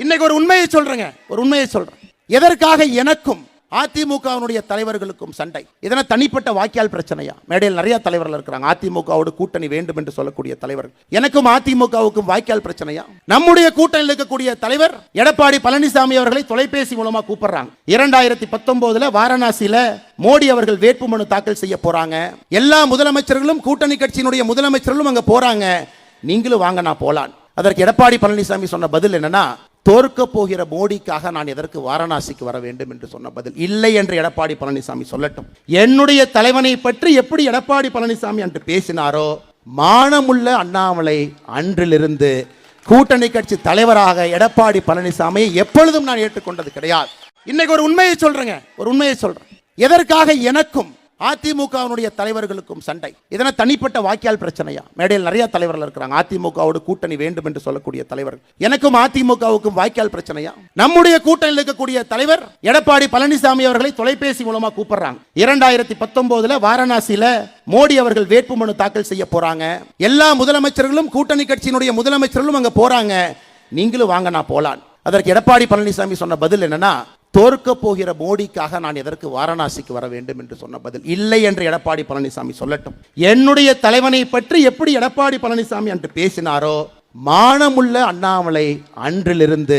இன்னைக்கு ஒரு உண்மையை சொல்றேங்க. ஒரு உண்மையை சொல்றேன். எதற்காக எனக்கும் அதிமுகவினுடைய தலைவர்களுக்கும் சண்டை? இதனால் தனிப்பட்ட வாக்கியால் பிரச்சனையா? மேடையில் நிறைய தலைவர்கள் இருக்கிறாங்க. அதிமுகவோடு கூட்டணி வேண்டும் என்று சொல்லக்கூடிய தலைவர்கள். எனக்கும் அதிமுகவுக்கும் வாய்க்கால் பிரச்சனையா? நம்முடைய கூட்டணியில் இருக்கக்கூடிய தலைவர் எடப்பாடி பழனிசாமி அவர்களை தொலைபேசி மூலமா கூப்பிடுறாங்க. இரண்டாயிரத்தி பத்தொன்பதுல வாரணாசியில மோடி அவர்கள் வேட்புமனு தாக்கல் செய்ய போறாங்க. எல்லா முதலமைச்சர்களும் கூட்டணி கட்சியினுடைய முதலமைச்சர்களும் அங்க போறாங்க. நீங்களும் வாங்க நான் போலான் அதற்கு எடப்பாடி பழனிசாமி சொன்ன பதில் என்னன்னா தோற்க போகிற மோடிக்காக நான் எதற்கு வாரணாசிக்கு வர வேண்டும் என்று சொன்ன பதில் இல்லை என்று எடப்பாடி பழனிசாமி சொல்லட்டும். என்னுடைய தலைவனை பற்றி எப்படி எடப்பாடி பழனிசாமி அன்று பேசினாரோ மானமுள்ள அண்ணாமலை அன்றிலிருந்து கூட்டணி கட்சி தலைவராக எடப்பாடி பழனிசாமியை எப்பொழுதும் நான் ஏற்றுக்கொண்டது கிடையாது. இன்னைக்கு ஒரு உண்மையை சொல்றேங்க ஒரு உண்மையை சொல்றேன். எதற்காக எனக்கும் அதிமுகவினுடைய தலைவர்களுக்கும் சண்டை. இதனால் தனிப்பட்ட வாக்கியால் பிரச்சனையா? மேடையில் நிறைய தலைவர்கள் இருக்கிறாங்க. அதிமுகவோடு கூட்டணி வேண்டும் என்று சொல்லக்கூடிய தலைவர்கள். எனக்கும் அதிமுகவுக்கும் வாய்க்கால் பிரச்சனையா? நம்முடைய கூட்டணியில் இருக்கக்கூடிய தலைவர் எடப்பாடி பழனிசாமி அவர்களை தொலைபேசி மூலமா கூப்பிடுறாங்க. இரண்டாயிரத்தி பத்தொன்பதுல வாரணாசியில மோடி அவர்கள் வேட்புமனு தாக்கல் செய்ய போறாங்க. எல்லா முதலமைச்சர்களும் கூட்டணி கட்சியினுடைய முதலமைச்சர்களும் அங்க போறாங்க. நீங்களும் வாங்க நான் போலான் அதற்கு எடப்பாடி பழனிசாமி சொன்ன பதில் என்னன்னா தோற்க போகிற மோடிக்காக நான் எதற்கு வாரணாசிக்கு வர வேண்டும் என்று சொன்ன பதில் இல்லை என்று எடப்பாடி பழனிசாமி சொல்லட்டும். என்னுடைய தலைவனை பற்றி எப்படி எடப்பாடி பழனிசாமி அன்று பேசினாரோ மானமுள்ள அண்ணாமலை அன்றிலிருந்து